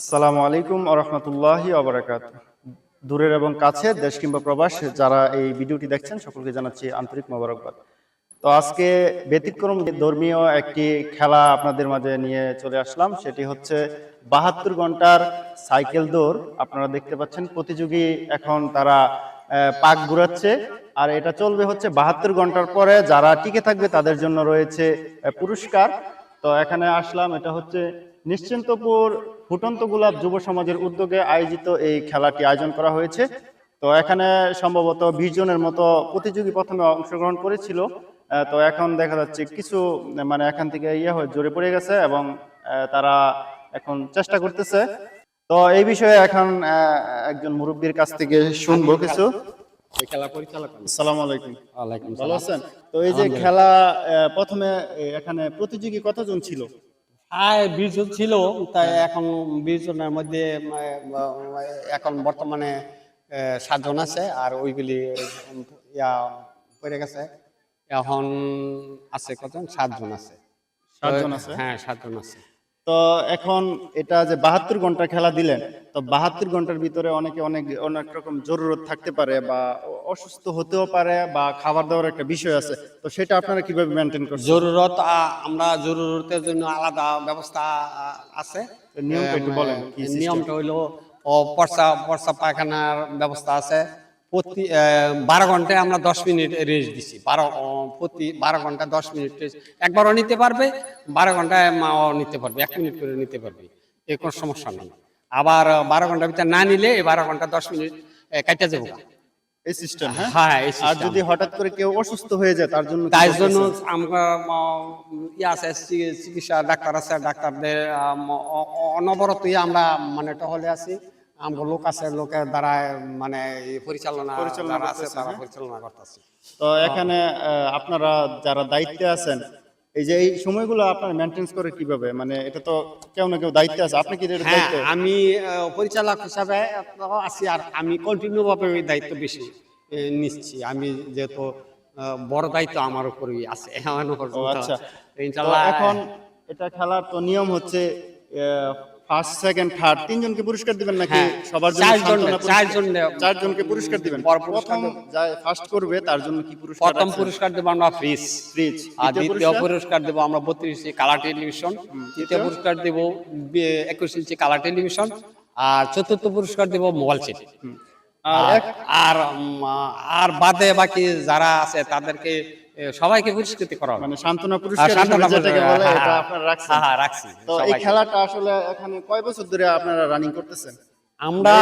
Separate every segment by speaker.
Speaker 1: আসসালামু আলাইকুম আরহামতুল্লাহি আবরাকাত দূরের এবং কাছে দেশ কিংবা প্রবাস, যারা এই ভিডিওটি দেখছেন, সকলকে জানাচ্ছি আন্তরিক মোবারকবাদ। তো আজকে ব্যতিক্রম ধর্মীয় একটি খেলা আপনাদের মাঝে নিয়ে চলে আসলাম, সেটি হচ্ছে বাহাত্তর ঘণ্টার সাইকেল দৌড়। আপনারা দেখতে পাচ্ছেন, প্রতিযোগী এখন তারা পাক ঘুরাচ্ছে। আর এটা চলবে হচ্ছে বাহাত্তর ঘণ্টার পরে। যারা টিকে থাকবে, তাদের জন্য রয়েছে পুরস্কার। তো এখানে আসলাম, এটা হচ্ছে নিশ্চিন্তপুর ফুটন্ত গোলাপ যুব সমাজের উদ্যোগে আয়োজিত এই খেলাটি আয়োজন করা হয়েছে। তো এখানে সম্ভবত বিশ জনের মতো প্রতিযোগী প্রথমে অংশগ্রহণ করেছিল। তো এখন দেখা যাচ্ছে কিছু মানে এখান থেকে ইয়ে হয়ে জোরে পড়ে গেছে এবং তারা এখন চেষ্টা করতেছে। তো এই বিষয়ে এখন আহ, একজন মুরব্বীর কাছ থেকে শুনব কিছু।
Speaker 2: খেলা পরিচালক।
Speaker 1: আসসালামু আলাইকুম।
Speaker 2: ওয়ালাইকুম
Speaker 1: ভালো আছেন? তো এই যে খেলা প্রথমে এখানে প্রতিযোগী কতজন ছিল?
Speaker 2: হ্যাঁ বিশ ছিল তাই এখন বিশ মধ্যে এখন বর্তমানে সাতজন আছে আর ওইগুলি ইয়া পড়ে গেছে। এখন আছে কতজন সাতজন আছে।
Speaker 1: সাতজন আছে?
Speaker 2: হ্যাঁ সাতজন আছে।
Speaker 1: তো এখন এটা যে বাহাত্তর ঘণ্টা খেলা দিলেন তো বাহাত্তর ঘণ্টার ভিতরে অনেকে অনেক অনেক রকম জরুরত থাকতে পারে বা অসুস্থ হতেও পারে বা খাবার দাবার একটা বিষয় আছে তো সেটা আপনারা কীভাবে মেনটেন করছেন?
Speaker 2: জরুরত আমরা জরুরতের জন্য আলাদা ব্যবস্থা আছে।
Speaker 1: নিয়মটা একটু বলেন, কি
Speaker 2: নিয়মটা হইল পর্সা পর্সা পায়খানার ব্যবস্থা আছে। প্রতি বারো ঘন্টায় আমরা দশ মিনিট রেস্ট দিছি। বারো প্রতি বারো ঘণ্টা দশ মিনিট রেস্ট একবারও নিতে পারবে বারো ঘন্টায় মাও নিতে পারবে এক মিনিট করে নিতে পারবে। এ কোনো সমস্যা নেই। আবার বারো ঘণ্টার ভিতরে না নিলে এই বারো ঘণ্টা দশ মিনিট কাইটা যাব
Speaker 1: এই সিস্টেম হ্যাঁ?
Speaker 2: হ্যাঁ
Speaker 1: আর যদি হঠাৎ করে কেউ অসুস্থ হয়ে যায় তার জন্য
Speaker 2: তাই জন্য আমরা আছে চিকিৎসা ডাক্তার আছে ডাক্তারদের আম, অ- অ- অনবরতই আমরা মানে টহলে আছি। আমরা লোক আছে লোকের দ্বারা মানে পরিচালনা
Speaker 1: পরিচালনা
Speaker 2: আছে তারা
Speaker 1: হ্যাঁ?
Speaker 2: পরিচালনা করতেছে।
Speaker 1: তো এখানে আপনারা যারা দায়িত্বে আছেন এই যে এই সময়গুলো আপনার মেনটেন্স করে কীভাবে? মানে এটা তো কেউ না কেউ দায়িত্ব আছে। আপনি কি এর
Speaker 2: হ্যাঁ আমি পরিচালক হিসাবে আছি আর আমি কন্টিনিউ ভাবে ওই দায়িত্ব বেশি নিচ্ছি। আমি যেহেতু বড় দায়িত্ব আমার উপরই আছে এখনও
Speaker 1: আচ্ছা।
Speaker 2: ইনশাল্লাহ
Speaker 1: এখন এটা খেলার তো নিয়ম হচ্ছে ফার্স্ট সেকেন্ড থার্ড তিনজনকে পুরস্কার দিবেন নাকি
Speaker 2: হ্যাঁ,
Speaker 1: সবার জন্য
Speaker 2: চারজন-
Speaker 1: পুরস্কার? চারজনকে। পুরস্কার দিবেন। প্রথম যাই ফার্স্ট করবে তার জন্য কি পুরস্কার
Speaker 2: প্রথম পুরস্কার দেবো আমরা ফ্রিজ
Speaker 1: ফ্রিজ
Speaker 2: আর দ্বিতীয় পুরস্কার? দেবো আমরা বত্রিশ ইঞ্চি কালার টেলিভিশন তৃতীয় পুরস্কার দেবো একুশ ইঞ্চি কালার টেলিভিশন আর চতুর্থ পুরস্কার দেবো মোবাইল সেট
Speaker 1: আর
Speaker 2: আর আর বাদে বাকি যারা আছে তাদেরকে সবাইকে পুরস্কৃত করা
Speaker 1: মানে সান্ত্বনা
Speaker 2: আর
Speaker 1: পুরস্কার যেটাকে বলে
Speaker 2: হ্যাঁ,
Speaker 1: এটা
Speaker 2: হ্যাঁ,
Speaker 1: আপনারা রাখছেন।
Speaker 2: হ্যাঁ, রাখছি।
Speaker 1: তো এই খেলাটা আসলে এখানে কয় বছর ধরে আপনারা রানিং করতেছেন?
Speaker 2: আমরা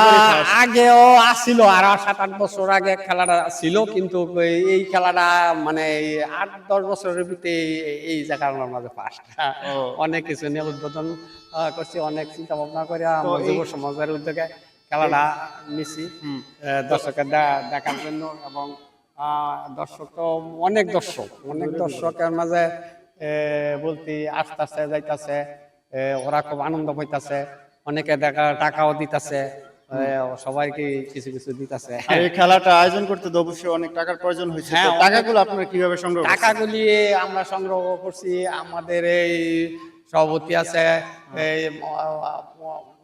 Speaker 2: আগেও আসছিল আর সাত আট বছর আগে খেলাটা ছিল কিন্তু এই- খেলাটা মানে আট দশ বছরের ভিতরে এই- জায়গার মাঝে ফার্স্ট অনেক কিছু নিয়ে উদ্বোধন করছি অনেক চিন্তা ভাবনা করে আমরা যুব সমাজের উদ্যোগে খেলাটা নিছি দর্শকের দেখার জন্য এবং দর্শক তো অনেক দর্শক অনেক দর্শকের মাঝে বলতে আস্তে আস্তে যাইতাছে ওরা খুব আনন্দ পাইতাছে অনেকে দেখা টাকাও দিতাছে সবাইকে কিছু কিছু দিতাছে।
Speaker 1: এই খেলাটা আয়োজন করতে তো অবশ্যই অনেক টাকার প্রয়োজন হয়েছে।
Speaker 2: হ্যাঁ,
Speaker 1: টাকাগুলো আপনারা কীভাবে সংগ্রহ?
Speaker 2: টাকাগুলি আমরা সংগ্রহ করছি আমাদের এই সভাপতি আছে এই আহ,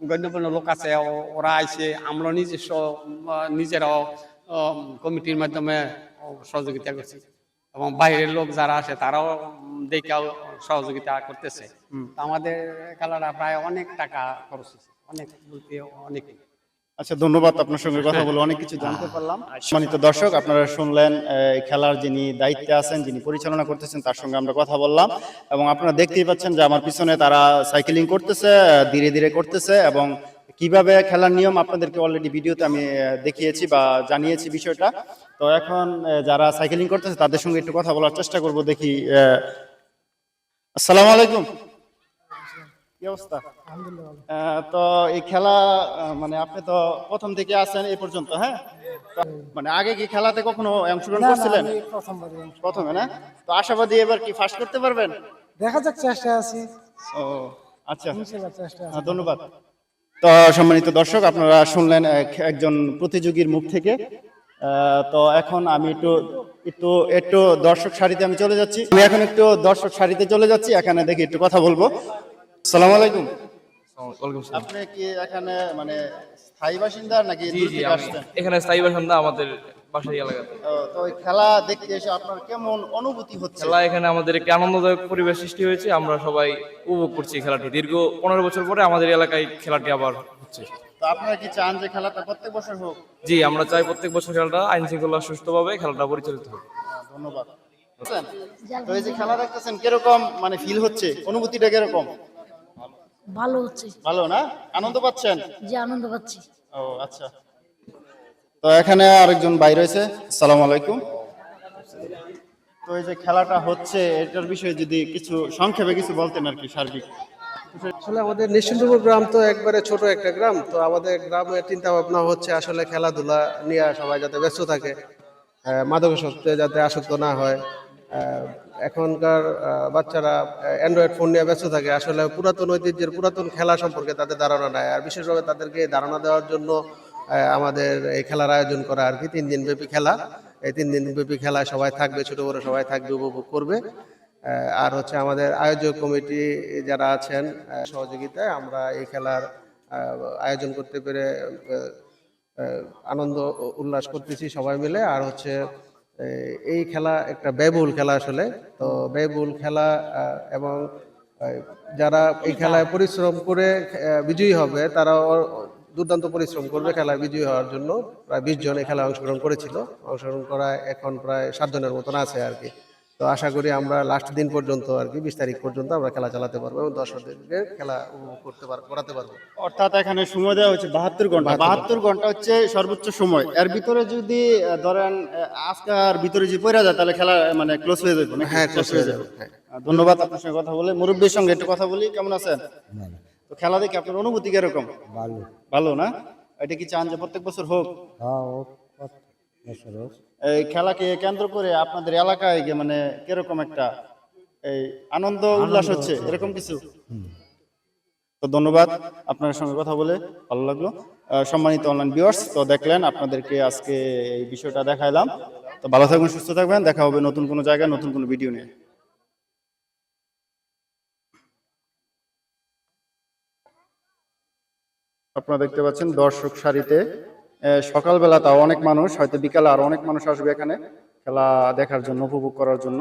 Speaker 2: গণ্যমান্য লোক আছে ওরা আইছে আমরা নিজস্ব নিজেরাও কমিটির মাধ্যমে সহযোগিতা করছি। এবং বাইরের লোক যারা আসে তারাও দেখেও সহযোগিতা করতেছে। আমাদের খেলাটা প্রায় অনেক টাকা খরচ হয়েছে। অনেক বলতে অনেক।
Speaker 1: আচ্ছা ধন্যবাদ আপনার সঙ্গে কথা বলে। অনেক কিছু জানতে পারলাম। সম্মানিত দর্শক আপনারা শুনলেন এই খেলার যিনি দায়িত্বে আছেন যিনি পরিচালনা করতেছেন তার সঙ্গে আমরা কথা বললাম। এবং আপনারা দেখতেই পাচ্ছেন যে আমার পিছনে তারা সাইকেলিং করতেছে ধীরে ধীরে করতেছে এবং কীভাবে খেলার নিয়ম আপনাদেরকে অলরেডি ভিডিওতে আমি দেখিয়েছি বা জানিয়েছি বিষয়টা। তো এখন যারা সাইকেলিং করতেছে তাদের সঙ্গে একটু কথা বলার চেষ্টা করব দেখি আসসালামু আলাইকুম কি অবস্থা? তো এই খেলা মানে আপনি তো প্রথম থেকে আছেন এই পর্যন্ত হ্যাঁ? মানে আগে কি খেলাতে কখনো অংশগ্রহণ করছিলেন? প্রথমে না? তো আশাবাদী এবার কি ফার্স্ট করতে পারবেন?
Speaker 3: দেখা যাক চেষ্টা আছি।
Speaker 1: ও আচ্ছা। হ্যাঁ, ধন্যবাদ। তো সম্মানিত দর্শক আপনারা শুনলেন এক- একজন প্রতিযোগীর মুখ থেকে। তো এখন আমি একটু একটু একটু দর্শক সারিতে আমি চলে যাচ্ছি। আমি এখন একটু দর্শক সারিতে চলে যাচ্ছি এখানে দেখি একটু কথা বলব। সালাম আলাইকুম। আপনি কি এখানে মানে স্থায়ী বাসিন্দা নাকি
Speaker 4: এখানে স্থায়ী বাসিন্দা আমাদের বাসায় এলাকাতে।
Speaker 1: তো ওই খেলা দেখতে এসে আপনার কেমন অনুভূতি হচ্ছে?
Speaker 4: খেলা এখানে আমাদের একটি আনন্দদায়ক পরিবেশ সৃষ্টি হয়েছে। আমরা সবাই উপভোগ করছি খেলাটি। দীর্ঘ পনেরো বছর পরে আমাদের এলাকায় খেলাটি আবার হচ্ছে।
Speaker 1: তো আপনারা কি চান যে খেলাটা প্রত্যেক বছর হোক?
Speaker 4: জি আমরা চাই প্রত্যেক বছর খেলাটা আইন শৃঙ্খলা সুষ্ঠুভাবে খেলাটা পরিচালিত হোক।
Speaker 1: হ্যাঁ, ধন্যবাদ। বুঝছেন? তো এই যে খেলা দেখতেছেন কীরকম মানে ফিল হচ্ছে? অনুভূতিটা কীরকম?
Speaker 5: ভালো হচ্ছে।
Speaker 1: ভালো না? আনন্দ পাচ্ছেন?
Speaker 5: যে আনন্দ পাচ্ছি।
Speaker 1: ও আচ্ছা। তো এখানে আরেকজন ভাই রয়েছে। আসসালামু আলাইকুম। তো এই যে খেলাটা হচ্ছে এটার বিষয়ে যদি কিছু সংক্ষেপে কিছু বলতেন আর কি সার্বিক।
Speaker 3: আসলে আমাদের নিশ্চিন্তপুর গ্রাম তো একবারে ছোট একটা গ্রাম তো আমাদের গ্রামের চিন্তা ভাবনা হচ্ছে আসলে খেলাধুলা নিয়ে সবাই যাতে ব্যস্ত থাকে মাদকাসক্তে যাতে আসক্ত না হয় এখনকার বাচ্চারা অ্যান্ড্রয়েড ফোন নিয়ে ব্যস্ত থাকে। আসলে পুরাতন ঐতিহ্যের পুরাতন খেলা সম্পর্কে তাদের ধারণা নেয় আর বিশেষভাবে তাদেরকে ধারণা দেওয়ার জন্য আমাদের এই খেলার আয়োজন করা আর কি, তিন দিন ব্যাপী খেলা। এই তিন দিন ব্যাপী খেলায় সবাই থাকবে, ছোট বড় সবাই থাকবে, উপভোগ করবে। আর হচ্ছে আমাদের আয়োজক কমিটি যারা আছেন সহযোগিতায় আমরা এই খেলার আয়োজন করতে পেরে আনন্দ উল্লাস করতেছি সবাই মিলে। আর হচ্ছে এই খেলা একটা ব্যয়বহুল খেলা আসলে। তো ব্যয়বহুল খেলা এবং যারা এই খেলায় পরিশ্রম করে বিজয়ী হবে তারা দুর্দান্ত পরিশ্রম করবে খেলায় বিজয়ী হওয়ার জন্য। প্রায় বিশ জন এই খেলায় অংশগ্রহণ করেছিল। অংশগ্রহণ করা এখন প্রায় সাত জনের মতন আছে আর কি। তো আশা করি আমরা লাস্ট দিন পর্যন্ত আর কি বিশ তারিখ পর্যন্ত আমরা খেলা চালাতে পারব এবং দর্শকদেরকে খেলা উপভোগ করতে পার করাতে পারব।
Speaker 1: অর্থাৎ এখানে সময় দেওয়া হচ্ছে বাহাত্তর ঘণ্টা। বাহাত্তর ঘণ্টা। হচ্ছে সর্বোচ্চ সময়। এর ভিতরে যদি ধরেন আজকার ভিতরে যে পড়া যায় তাহলে খেলা মানে ক্লোজ হয়ে যাবে
Speaker 3: হ্যাঁ close হয়ে যাবে। হ্যাঁ।
Speaker 1: ধন্যবাদ আপনার সঙ্গে কথা বলে। মুরব্বীর সঙ্গে একটু কথা বলি। কেমন আছেন? তো খেলা দেখে আপনার অনুভূতি কীরকম?
Speaker 6: ভালো।
Speaker 1: ভালো না? এটা কি চান যে প্রত্যেক বছর হোক?
Speaker 6: হ্যাঁ।
Speaker 1: এই খেলাকে কেন্দ্র করে আপনাদের এলাকায় গিয়ে মানে কীরকম একটা এই আনন্দ উল্লাস হচ্ছে? এরকম কিছু? তো ধন্যবাদ আপনার সঙ্গে কথা বলে ভালো লাগল। সম্মানিত অনলাইন ভিউয়ার্স তো দেখলেন আপনাদেরকে আজকে এই বিষয়টা দেখাইলাম। তো ভালো থাকবেন সুস্থ থাকবেন। দেখা হবে নতুন কোনো জায়গায় নতুন কোনো ভিডিও নিয়ে। আপনারা দেখতে পাচ্ছেন দর্শক সারিতে। সকালবেলা তাও অনেক মানুষ, হয়তো বিকালে আরও অনেক মানুষ আসবে এখানে খেলা দেখার জন্য, উপভোগ করার জন্য।